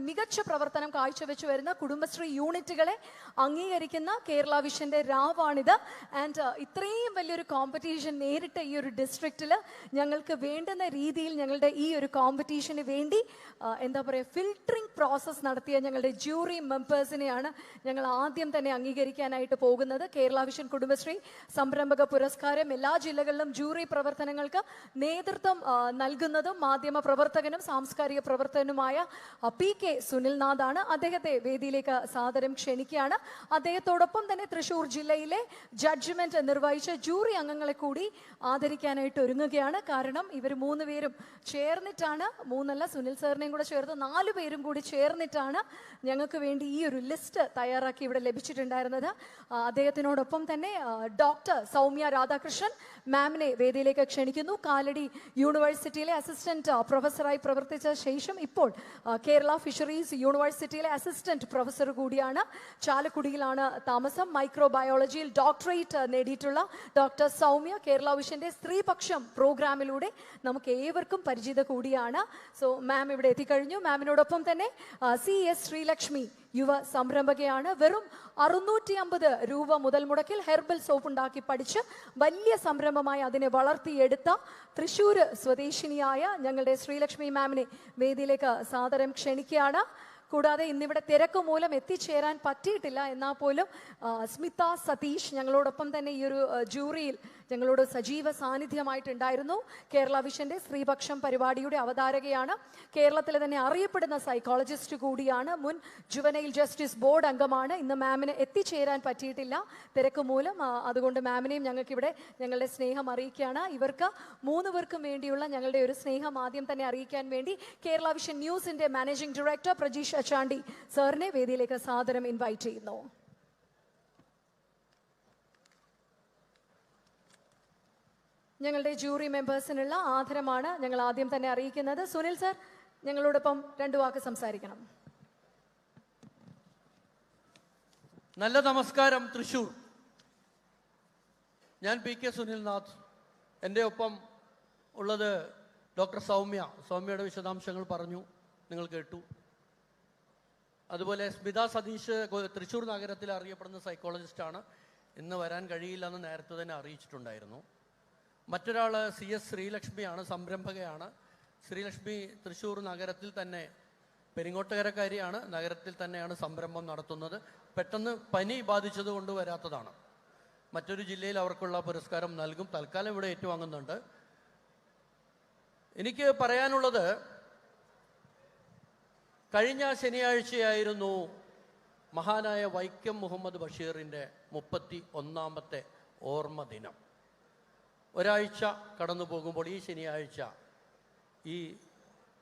മികച്ച പ്രവർത്തനം കാഴ്ചവെച്ചു വരുന്ന കുടുംബശ്രീ യൂണിറ്റുകളെ അംഗീകരിക്കുന്ന കേരള വിഷന്റെ രാവാണിത്. ആൻഡ് ഇത്രയും വലിയൊരു കോമ്പറ്റീഷൻ നേരിട്ട ഈ ഒരു ഡിസ്ട്രിക്റ്റിൽ ഞങ്ങൾക്ക് വേണ്ടുന്ന രീതിയിൽ ഞങ്ങളുടെ ഈ ഒരു കോമ്പറ്റീഷന് വേണ്ടി എന്താ പറയുക ഫിൽട്ടറിംഗ് പ്രോസസ്സ് നടത്തിയ ഞങ്ങളുടെ ജൂറി മെമ്പേഴ്സിനെയാണ് ഞങ്ങൾ ആദ്യം തന്നെ അംഗീകരിക്കാനായിട്ട് പോകുന്നത്. കേരള വിഷൻ കുടുംബശ്രീ സംരംഭക പുരസ്കാരം എല്ലാ ജില്ലകളിലും ജൂറി പ്രവർത്തനങ്ങൾക്ക് നേതൃത്വം നൽകുന്നതും മാധ്യമ പ്രവർത്തകനും സാംസ്കാരിക പ്രവർത്തകനുമായ ആ, കെ സുനിൽനാഥാണ് അദ്ദേഹത്തെ വേദിയിലേക്ക് സാദരം ക്ഷണിക്കുകയാണ്. അദ്ദേഹത്തോടൊപ്പം തന്നെ തൃശൂർ ജില്ലയിലെ ജഡ്ജ്മെന്റ് നിർവഹിച്ച ജൂറി അംഗങ്ങളെ കൂടി ആദരിക്കാനായിട്ട് ഒരുങ്ങുകയാണ്. കാരണം ഇവർ മൂന്ന് പേരും ചേർന്നിട്ടാണ് മൂന്നല്ല സുനിൽ സാറിനെയും കൂടെ ചേർത്ത് നാല് പേരും കൂടി ചേർന്നിട്ടാണ് ഞങ്ങൾക്ക് വേണ്ടി ഈ ഒരു ലിസ്റ്റ് തയ്യാറാക്കി ഇവിടെ ലഭിച്ചിട്ടുണ്ടായിരുന്നത്. അദ്ദേഹത്തിനോടൊപ്പം തന്നെ ഡോക്ടർ സൗമ്യ രാധാകൃഷ്ണൻ മാമിനെ വേദിയിലേക്ക് ക്ഷണിക്കുന്നു. കാലടി യൂണിവേഴ്സിറ്റിയിലെ അസിസ്റ്റന്റ് പ്രൊഫസറായി പ്രവർത്തിച്ച ശേഷം ഇപ്പോൾ കേരള ഫിഷറീസ് യൂണിവേഴ്സിറ്റിയിലെ അസിസ്റ്റന്റ് പ്രൊഫസർ കൂടിയാണ്. ചാലക്കുടിയിലാണ് താമസം. മൈക്രോബയോളജിയിൽ ഡോക്ടറേറ്റ് നേടിയിട്ടുള്ള ഡോക്ടർ സൗമ്യ കേരള വിഷന്റെ സ്ത്രീപക്ഷം പ്രോഗ്രാമിലൂടെ നമുക്ക് ഏവർക്കും പരിചിത കൂടിയാണ്. സോ മാം ഇവിടെ എത്തിക്കഴിഞ്ഞു. മാമിനോടൊപ്പം തന്നെ സി എസ് ശ്രീലക്ഷ്മി യുവ സംരംഭകയാണ്. വെറും അറുന്നൂറ്റി അമ്പത് രൂപ മുതൽ മുടക്കിൽ ഹെർബൽ സോപ്പ് ഉണ്ടാക്കി പഠിച്ച് വലിയ സംരംഭമായി അതിനെ വളർത്തിയെടുത്ത തൃശ്ശൂർ സ്വദേശിനിയായ ഞങ്ങളുടെ ശ്രീലക്ഷ്മി മാമിനെ വേദിയിലേക്ക് സാദരം ക്ഷണിക്കുകയാണ്. കൂടാതെ ഇന്നിവിടെ തിരക്ക് മൂലം എത്തിച്ചേരാൻ പറ്റിയിട്ടില്ല. എന്നാൽ പോലും സ്മിത സതീഷ് ഞങ്ങളോടൊപ്പം തന്നെ ഈ ഒരു ജൂറിയിൽ ഞങ്ങളോട് സജീവ സാന്നിധ്യമായിട്ടുണ്ടായിരുന്നു. കേരള വിഷന്റെ സ്ത്രീപക്ഷം പരിപാടിയുടെ അവതാരകയാണ്. കേരളത്തിലെ തന്നെ അറിയപ്പെടുന്ന സൈക്കോളജിസ്റ്റ് കൂടിയാണ് മുൻ ജുവനൈൽ ജസ്റ്റിസ് ബോർഡ് അംഗമാണ്. ഇന്ന് മാമിന് എത്തിച്ചേരാൻ പറ്റിയിട്ടില്ല. തിരക്ക് മൂലം അതുകൊണ്ട് മാമിനെയും ഞങ്ങൾക്കിവിടെ ഞങ്ങളുടെ സ്നേഹം അറിയിക്കുകയാണ്. ഇവർക്ക് മൂന്ന് പേർക്കും വേണ്ടിയുള്ള ഞങ്ങളുടെ ഒരു സ്നേഹം ആദ്യം തന്നെ അറിയിക്കാൻ വേണ്ടി കേരള വിഷൻ ന്യൂസിന്റെ മാനേജിംഗ് ഡയറക്ടർ പ്രജീഷ് അച്ചാണ്ടി സാറിനെ വേദിയിലേക്ക് സാദരം ഇൻവൈറ്റ് ചെയ്യുന്നു. ഞങ്ങളുടെ ജൂറി മെമ്പേഴ്സിനുള്ള ആദരമാണ് ഞങ്ങൾ ആദ്യം തന്നെ അറിയിക്കുന്നത്. സുനിൽ സർ ഞങ്ങളോടൊപ്പം രണ്ടു വാക്ക് സംസാരിക്കണം. നല്ല നമസ്കാരം തൃശൂർ. ഞാൻ പി കെ സുനിൽനാഥ്. എന്റെ ഒപ്പം ഉള്ളത് ഡോക്ടർ സൗമ്യ. സൗമ്യയുടെ വിശദാംശങ്ങൾ പറഞ്ഞു നിങ്ങൾ കേട്ടു. അതുപോലെ സ്മിത സതീഷ് തൃശ്ശൂർ നഗരത്തിൽ അറിയപ്പെടുന്ന സൈക്കോളജിസ്റ്റാണ് ഇന്ന് വരാൻ കഴിയില്ല എന്ന് നേരത്തെ തന്നെ അറിയിച്ചിട്ടുണ്ടായിരുന്നു. മറ്റൊരാൾ സി എസ് ശ്രീലക്ഷ്മിയാണ് സംരംഭകയാണ്. ശ്രീലക്ഷ്മി തൃശ്ശൂർ നഗരത്തിൽ തന്നെ പെരിങ്ങോട്ടുകരക്കാരിയാണ്. നഗരത്തിൽ തന്നെയാണ് സംരംഭം നടത്തുന്നത്. പെട്ടെന്ന് പനി ബാധിച്ചത് കൊണ്ട് വരാത്തതാണ്. മറ്റൊരു ജില്ലയിൽ അവർക്കുള്ള പുരസ്കാരം നൽകും. തൽക്കാലം ഇവിടെ ഏറ്റുവാങ്ങുന്നുണ്ട്. എനിക്ക് പറയാനുള്ളത് കഴിഞ്ഞ ശനിയാഴ്ചയായിരുന്നു മഹാനായ വൈക്കം മുഹമ്മദ് ബഷീറിന്റെ മുപ്പത്തി ഒന്നാമത്തെ ഓർമ്മ ദിനം. ഒരാഴ്ച കടന്നു പോകുമ്പോൾ ഈ ശനിയാഴ്ച ഈ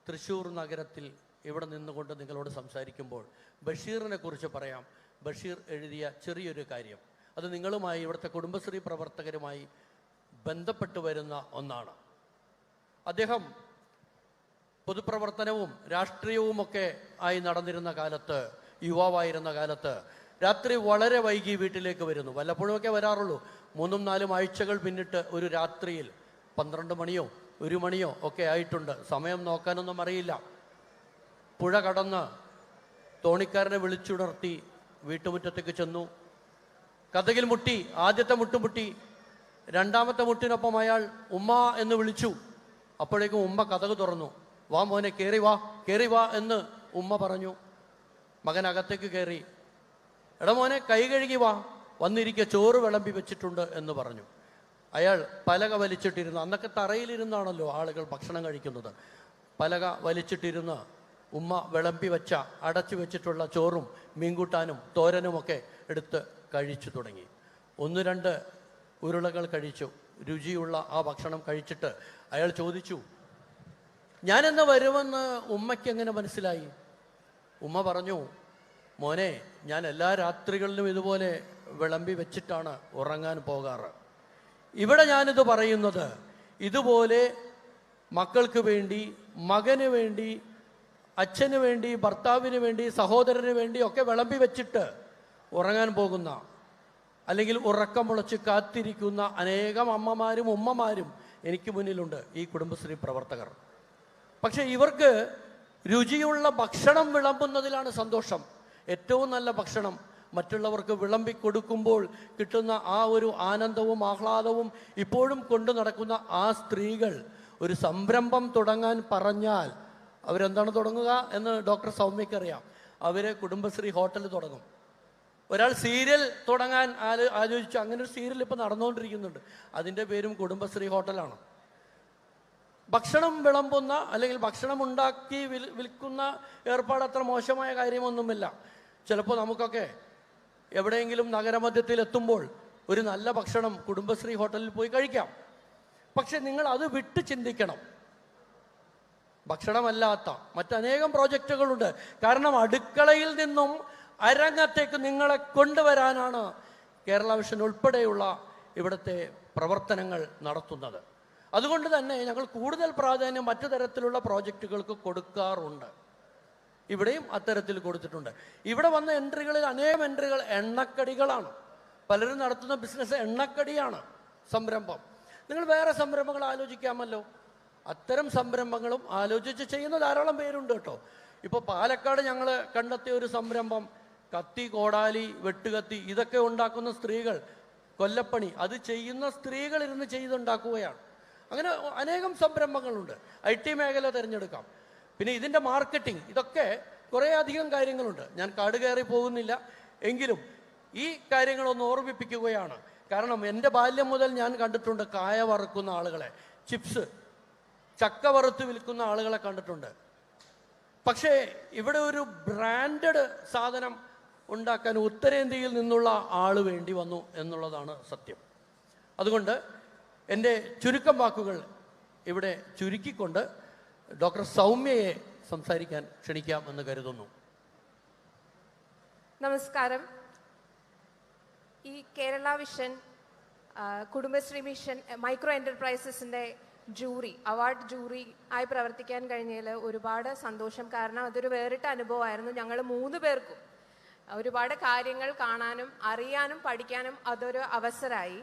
തൃശ്ശൂർ നഗരത്തിൽ ഇവിടെ നിന്നുകൊണ്ട് നിങ്ങളോട് സംസാരിക്കുമ്പോൾ ബഷീറിനെ കുറിച്ച് പറയാം. ബഷീർ എഴുതിയ ചെറിയൊരു കാര്യം. അത് നിങ്ങളുമായി ഇവിടുത്തെ കുടുംബശ്രീ പ്രവർത്തകരുമായി ബന്ധപ്പെട്ട് വരുന്ന ഒന്നാണ്. അദ്ദേഹം പൊതുപ്രവർത്തനവും രാഷ്ട്രീയവുമൊക്കെ ആയി നടന്നിരുന്ന കാലത്ത് യുവാവായിരുന്ന കാലത്ത് രാത്രി വളരെ വൈകി വീട്ടിലേക്ക് വരുന്നു. വല്ലപ്പോഴുമൊക്കെ വരാറുള്ളൂ. മൂന്നും നാലും ആഴ്ചകൾ പിന്നിട്ട് ഒരു രാത്രിയിൽ പന്ത്രണ്ട് മണിയോ ഒരു മണിയോ ഒക്കെ ആയിട്ടുണ്ട്. സമയം നോക്കാനൊന്നും അറിയില്ല. പുഴ കടന്ന് തോണിക്കാരനെ വിളിച്ചുണർത്തി വീട്ടുമുറ്റത്തേക്ക് ചെന്നു. കഥകിൽ മുട്ടി ആദ്യത്തെ മുട്ടുമുട്ടി രണ്ടാമത്തെ മുട്ടിനൊപ്പം അയാൾ ഉമ്മ എന്ന് വിളിച്ചു. അപ്പോഴേക്കും ഉമ്മ കഥക് തുറന്നു. വാ മോനെ കയറി വാ കയറി വാ എന്ന് ഉമ്മ പറഞ്ഞു. മകൻ അകത്തേക്ക് കയറി എടാ മോനെ കൈ കഴുകി വാ. വന്നിരിക്കുക ചോറ് വിളമ്പി വെച്ചിട്ടുണ്ട് എന്ന് പറഞ്ഞു. അയാൾ പലക വലിച്ചിട്ടിരുന്നു. അന്നൊക്കെ തറയിലിരുന്നാണല്ലോ ആളുകൾ ഭക്ഷണം കഴിക്കുന്നത്. പലക വലിച്ചിട്ടിരുന്ന് ഉമ്മ വിളമ്പി വെച്ച അടച്ചു വെച്ചിട്ടുള്ള ചോറും മീൻകൂട്ടാനും തോരനുമൊക്കെ എടുത്ത് കഴിച്ചു തുടങ്ങി. ഒന്ന് രണ്ട് ഉരുളകൾ കഴിച്ചു. രുചിയുള്ള ആ ഭക്ഷണം കഴിച്ചിട്ട് അയാൾ ചോദിച്ചു ഞാനെന്ന് വരുമെന്ന് ഉമ്മയ്ക്ക് എങ്ങനെ മനസ്സിലായി? ഉമ്മ പറഞ്ഞു മോനെ ഞാൻ എല്ലാ രാത്രികളിലും ഇതുപോലെ വിളമ്പി വെച്ചിട്ടാണ് ഉറങ്ങാൻ പോകാറ്. ഇവിടെ ഞാനിത് പറയുന്നത് ഇതുപോലെ മക്കൾക്ക് വേണ്ടി മകന് വേണ്ടി അച്ഛന് വേണ്ടി ഭർത്താവിന് വേണ്ടി സഹോദരന് വേണ്ടി ഒക്കെ വിളമ്പി വെച്ചിട്ട് ഉറങ്ങാൻ പോകുന്ന അല്ലെങ്കിൽ ഉറക്കം മുളച്ച് കാത്തിരിക്കുന്ന അനേകം അമ്മമാരും ഉമ്മമാരും എനിക്ക് മുന്നിലുണ്ട് ഈ കുടുംബശ്രീ പ്രവർത്തകർ. പക്ഷെ ഇവർക്ക് രുചിയുള്ള ഭക്ഷണം വിളമ്പുന്നതിലാണ് സന്തോഷം. ഏറ്റവും നല്ല ഭക്ഷണം മറ്റുള്ളവർക്ക് വിളമ്പി കൊടുക്കുമ്പോൾ കിട്ടുന്ന ആ ഒരു ആനന്ദവും ആഹ്ലാദവും ഇപ്പോഴും കൊണ്ടു നടക്കുന്ന ആ സ്ത്രീകൾ ഒരു സംരംഭം തുടങ്ങാൻ പറഞ്ഞാൽ അവരെന്താണ് തുടങ്ങുക എന്ന് ഡോക്ടർ സൗമ്യക്കറിയാം. അവർ കുടുംബശ്രീ ഹോട്ടൽ തുടങ്ങും. ഒരാൾ സീരിയൽ തുടങ്ങാൻ ആലോ ആലോചിച്ചു. അങ്ങനെ ഒരു സീരിയൽ ഇപ്പം നടന്നുകൊണ്ടിരിക്കുന്നുണ്ട്. അതിന്റെ പേരും കുടുംബശ്രീ ഹോട്ടലാണ്. ഭക്ഷണം വിളമ്പുന്ന അല്ലെങ്കിൽ ഭക്ഷണം ഉണ്ടാക്കി വിൽ വിൽക്കുന്ന ഏർപ്പാട് അത്ര മോശമായ കാര്യമൊന്നുമില്ല. ചിലപ്പോൾ നമുക്കൊക്കെ എവിടെയെങ്കിലും നഗരമധ്യത്തിൽ എത്തുമ്പോൾ ഒരു നല്ല ഭക്ഷണം കുടുംബശ്രീ ഹോട്ടലിൽ പോയി കഴിക്കാം. പക്ഷെ നിങ്ങൾ അത് വിട്ട് ചിന്തിക്കണം. ഭക്ഷണമല്ലാത്ത മറ്റനേകം പ്രോജക്റ്റുകളുണ്ട്. കാരണം അടുക്കളയിൽ നിന്നും അരങ്ങത്തേക്ക് നിങ്ങളെ കൊണ്ടുവരാനാണ് കേരള വിഷൻ ഉൾപ്പെടെയുള്ള ഇവിടുത്തെ പ്രവർത്തനങ്ങൾ നടത്തുന്നത്. അതുകൊണ്ട് തന്നെ ഞങ്ങൾ കൂടുതൽ പ്രാധാന്യം മറ്റു തരത്തിലുള്ള പ്രോജക്റ്റുകൾക്ക് കൊടുക്കാറുണ്ട്. ഇവിടെയും അത്തരത്തിൽ കൊടുത്തിട്ടുണ്ട്. ഇവിടെ വന്ന എൻട്രികളിൽ അനേകം എൻട്രികൾ എണ്ണക്കടികളാണ്. പലരും നടത്തുന്ന ബിസിനസ് എണ്ണക്കടിയാണ് സംരംഭം. നിങ്ങൾ വേറെ സംരംഭങ്ങൾ ആലോചിക്കാമല്ലോ. അത്തരം സംരംഭങ്ങളും ആലോചിച്ച് ചെയ്യുന്ന ധാരാളം പേരുണ്ട് കേട്ടോ. ഇപ്പോൾ പാലക്കാട് ഞങ്ങൾ കണ്ടെത്തിയ ഒരു സംരംഭം കത്തി കോടാലി വെട്ടുകത്തി ഇതൊക്കെ ഉണ്ടാക്കുന്ന സ്ത്രീകൾ കൊല്ലപ്പണി അത് ചെയ്യുന്ന സ്ത്രീകൾ ഇരുന്ന് ചെയ്തുണ്ടാക്കുകയാണ്. അങ്ങനെ അനേകം സംരംഭങ്ങളുണ്ട്. ഐ ടി മേഖല തിരഞ്ഞെടുക്കാം. പിന്നെ ഇതിന്റെ മാർക്കറ്റിംഗ് ഇതൊക്കെ കുറേ അധികം കാര്യങ്ങളുണ്ട്. ഞാൻ കാട് കയറി പോകുന്നില്ല. എങ്കിലും ഈ കാര്യങ്ങളൊന്ന് ഓർമ്മിപ്പിക്കുകയാണ്. കാരണം എന്റെ ബാല്യം മുതൽ ഞാൻ കണ്ടിട്ടുണ്ട് കായ വറുക്കുന്ന ആളുകളെ. ചിപ്സ് ചക്ക വറുത്ത് വിൽക്കുന്ന ആളുകളെ കണ്ടിട്ടുണ്ട്. പക്ഷേ ഇവിടെ ഒരു ബ്രാൻഡഡ് സാധനം ഉണ്ടാക്കാൻ ഉത്തരേന്ത്യയിൽ നിന്നുള്ള ആൾ വേണ്ടി വന്നു എന്നുള്ളതാണ് സത്യം. അതുകൊണ്ട് എന്റെ ചുരുക്കം വാക്കുകൾ ഇവിടെ ചുരുക്കിക്കൊണ്ട് ഡോക്ടർ സൗമ്യയെ സംസാരിക്കാൻ ക്ഷണിക്കാം എന്ന് കരുതുന്നു. നമസ്കാരം. ഈ Kerala vision Kudumbashree mission micro എന്റർപ്രൈസസിന്റെ jury award jury ആയി പ്രവർത്തിക്കാൻ കഴിഞ്ഞതിൽ ഒരുപാട് സന്തോഷം. കാരണം അതൊരു വേറിട്ട അനുഭവമായിരുന്നു. ഞങ്ങൾ മൂന്ന് പേർക്കും ഒരുപാട് കാര്യങ്ങൾ കാണാനും അറിയാനും പഠിക്കാനും അതൊരു അവസരമായി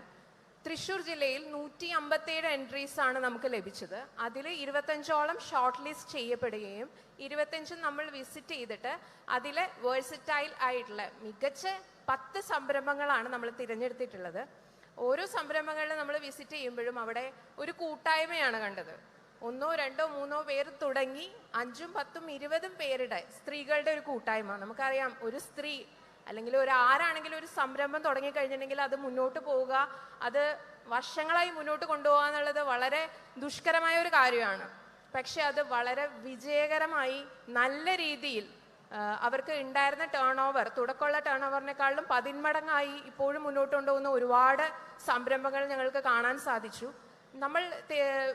തൃശൂർ ജില്ലയിൽ നൂറ്റി അമ്പത്തേഴ് എൻട്രീസ് ആണ് നമുക്ക് ലഭിച്ചത്. അതിൽ ഇരുപത്തഞ്ചോളം ഷോർട്ട് ലിസ്റ്റ് ചെയ്യപ്പെടുകയും ഇരുപത്തഞ്ചും നമ്മൾ വിസിറ്റ് ചെയ്തിട്ട് അതിൽ വേഴ്സിറ്റൈൽ ആയിട്ടുള്ള മികച്ച പത്ത് സംരംഭങ്ങളാണ് നമ്മൾ തിരഞ്ഞെടുത്തിട്ടുള്ളത്. ഓരോ സംരംഭങ്ങളിലും നമ്മൾ വിസിറ്റ് ചെയ്യുമ്പോഴും അവിടെ ഒരു കൂട്ടായ്മയാണ് കണ്ടത്. ഒന്നോ രണ്ടോ മൂന്നോ പേർ തുടങ്ങി അഞ്ചും പത്തും ഇരുപതും പേരുടെ സ്ത്രീകളുടെ ഒരു കൂട്ടായ്മ. നമുക്കറിയാം ഒരു സ്ത്രീ അല്ലെങ്കിൽ ഒരു ആരാണെങ്കിലും ഒരു സംരംഭം തുടങ്ങി കഴിഞ്ഞിട്ടുണ്ടെങ്കിൽ അത് മുന്നോട്ട് പോവുക അത് വർഷങ്ങളായി മുന്നോട്ട് കൊണ്ടുപോകുക എന്നുള്ളത് വളരെ ദുഷ്കരമായ ഒരു കാര്യമാണ്. പക്ഷെ അത് വളരെ വിജയകരമായി നല്ല രീതിയിൽ അവർക്ക് ഉണ്ടായിരുന്ന ടേൺ ഓവർ തുടക്കമുള്ള ടേൺ ഓവറിനേക്കാളും പതിന്മടങ്ങായി ഇപ്പോഴും മുന്നോട്ട് കൊണ്ടുപോകുന്ന ഒരുപാട് സംരംഭങ്ങൾ ഞങ്ങൾക്ക് കാണാൻ സാധിച്ചു. നമ്മൾ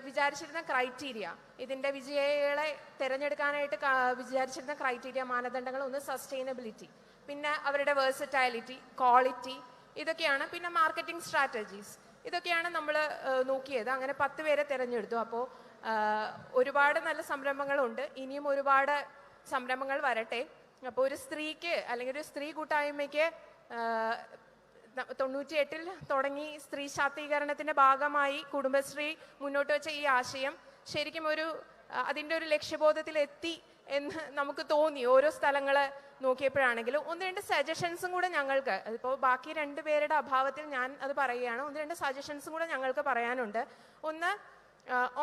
വിചാരിച്ചിരുന്ന ക്രൈറ്റീരിയ ഇതിന്റെ വിജയികളെ തിരഞ്ഞെടുക്കാനായിട്ട് വിചാരിച്ചിരുന്ന ക്രൈറ്റീരിയ മാനദണ്ഡങ്ങൾ ഒന്ന് സസ്റ്റൈനബിലിറ്റി പിന്നെ അവരുടെ വേഴ്സറ്റാലിറ്റി ക്വാളിറ്റി ഇതൊക്കെയാണ്. പിന്നെ മാർക്കറ്റിംഗ് സ്ട്രാറ്റജീസ് ഇതൊക്കെയാണ് നമ്മൾ നോക്കിയത്. അങ്ങനെ പത്ത് പേരെ തിരഞ്ഞെടുത്തു. അപ്പോൾ ഒരുപാട് നല്ല സംരംഭങ്ങളുണ്ട്. ഇനിയും ഒരുപാട് സംരംഭങ്ങൾ വരട്ടെ. അപ്പോൾ ഒരു സ്ത്രീക്ക് അല്ലെങ്കിൽ ഒരു സ്ത്രീ കൂട്ടായ്മയ്ക്ക് തൊണ്ണൂറ്റി എട്ടിൽ തുടങ്ങി സ്ത്രീ ശാക്തീകരണത്തിന്റെ ഭാഗമായി കുടുംബശ്രീ മുന്നോട്ട് വെച്ച ഈ ആശയം ശരിക്കും ഒരു അതിന്റെ ഒരു ലക്ഷ്യബോധത്തിൽ എത്തി എന്ന് നമുക്ക് തോന്നി ഓരോ സ്ഥലങ്ങൾ നോക്കിയപ്പോഴാണെങ്കിലും ഒന്ന് രണ്ട് സജഷൻസും കൂടെ ഞങ്ങൾക്ക് അതിപ്പോൾ ബാക്കി രണ്ട് പേരുടെ അഭാവത്തിൽ ഞാൻ അത് പറയുകയാണ്. ഒന്ന് രണ്ട് സജഷൻസും കൂടെ ഞങ്ങൾക്ക് പറയാനുണ്ട്. ഒന്ന്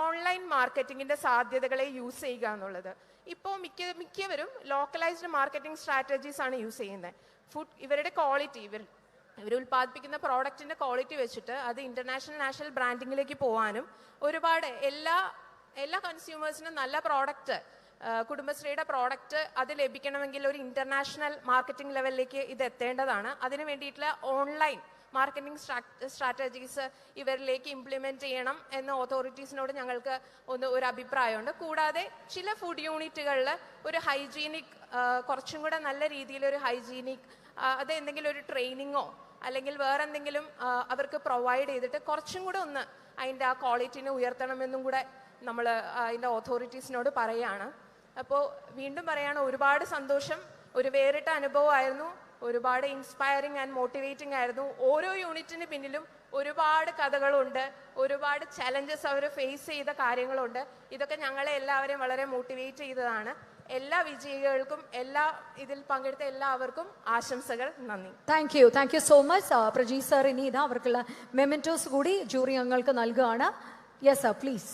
ഓൺലൈൻ മാർക്കറ്റിങ്ങിന്റെ സാധ്യതകളെ യൂസ് ചെയ്യുക എന്നുള്ളത്. ഇപ്പോൾ മിക്ക മിക്കവരും ലോക്കലൈസ്ഡ് മാർക്കറ്റിംഗ് സ്ട്രാറ്റജീസ് ആണ് യൂസ് ചെയ്യുന്നത്. ഫുഡ് ഇവരുടെ ക്വാളിറ്റി ഇവർ ഇവർ ഉൽപ്പാദിപ്പിക്കുന്ന പ്രോഡക്റ്റിന്റെ ക്വാളിറ്റി വെച്ചിട്ട് അത് ഇന്റർനാഷണൽ നാഷണൽ ബ്രാൻഡിങ്ങിലേക്ക് പോകാനും ഒരുപാട് എല്ലാ എല്ലാ കൺസ്യൂമേഴ്സിനും നല്ല പ്രോഡക്റ്റ് കുടുംബശ്രീയുടെ പ്രോഡക്റ്റ് അത് ലഭിക്കണമെങ്കിൽ ഒരു ഇന്റർനാഷണൽ മാർക്കറ്റിംഗ് ലെവലിലേക്ക് ഇത് എത്തേണ്ടതാണ്. അതിന് വേണ്ടിയിട്ടുള്ള ഓൺലൈൻ മാർക്കറ്റിംഗ് സ്ട്രാറ്റജീസ് ഇവരിലേക്ക് ഇംപ്ലിമെന്റ് ചെയ്യണം എന്ന ഓതോറിറ്റീസിനോട് ഞങ്ങൾക്ക് ഒന്ന് ഒരു അഭിപ്രായമുണ്ട്. കൂടാതെ ചില ഫുഡ് യൂണിറ്റുകളിൽ ഒരു ഹൈജീനിക് കുറച്ചും കൂടെ നല്ല രീതിയിലൊരു ഹൈജീനിക് അത് എന്തെങ്കിലും ഒരു ട്രെയിനിങ്ങോ അല്ലെങ്കിൽ വേറെ എന്തെങ്കിലും അവർക്ക് പ്രൊവൈഡ് ചെയ്തിട്ട് കുറച്ചും കൂടെ ഒന്ന് അതിന്റെ ആ ക്വാളിറ്റിനെ ഉയർത്തണമെന്നും കൂടെ നമ്മൾ അതിന്റെ ഓതോറിറ്റീസിനോട് പറയുകയാണ് അപ്പോൾ വീണ്ടും പറയുകയാണ് ഒരുപാട് സന്തോഷം ഒരു വേറിട്ട അനുഭവമായിരുന്നു ഒരുപാട് ഇൻസ്പയറിങ് ആൻഡ് മോട്ടിവേറ്റിംഗ് ആയിരുന്നു. ഓരോ യൂണിറ്റിന് പിന്നിലും ഒരുപാട് കഥകളുണ്ട് ഒരുപാട് ചലഞ്ചസ് അവർ ഫേസ് ചെയ്ത കാര്യങ്ങളുണ്ട്. ഇതൊക്കെ ഞങ്ങളെ എല്ലാവരെയും വളരെ മോട്ടിവേറ്റ് ചെയ്തതാണ്. എല്ലാ വിജയികൾക്കും എല്ലാ ഇതിൽ പങ്കെടുത്ത എല്ലാവർക്കും ആശംസകൾ നന്ദി. Thank you thank you so much Praji sir ഇനി ഇതാ അവർക്കുള്ള മെമെന്റോസ് കൂടി ജൂറി അംഗങ്ങൾക്ക് നൽകുകയാണ്. Yes sir please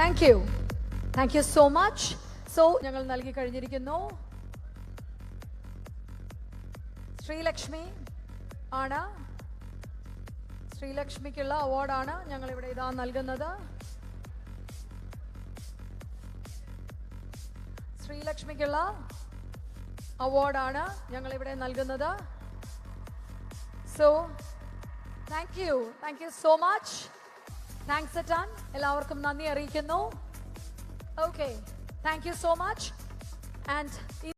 thank you thank you so much so ഞങ്ങൾ നൽകി കഴിഞ്ഞിരിക്കുന്നു. ശ്രീലക്ഷ്മി ആണ്. ശ്രീലക്ഷ്മിക്കുള്ള അവാർഡാണ് ഞങ്ങൾ ഇവിടെ ഇതാ നൽകുന്നത്. ശ്രീലക്ഷ്മിക്കുള്ള അവാർഡാണ് ഞങ്ങൾ ഇവിടെ നൽകുന്നത് so thank you thank you so much thanks അറ്റാൻ എല്ലാവർക്കും നന്ദി അറിയിക്കുന്നു. Okay thank you so much and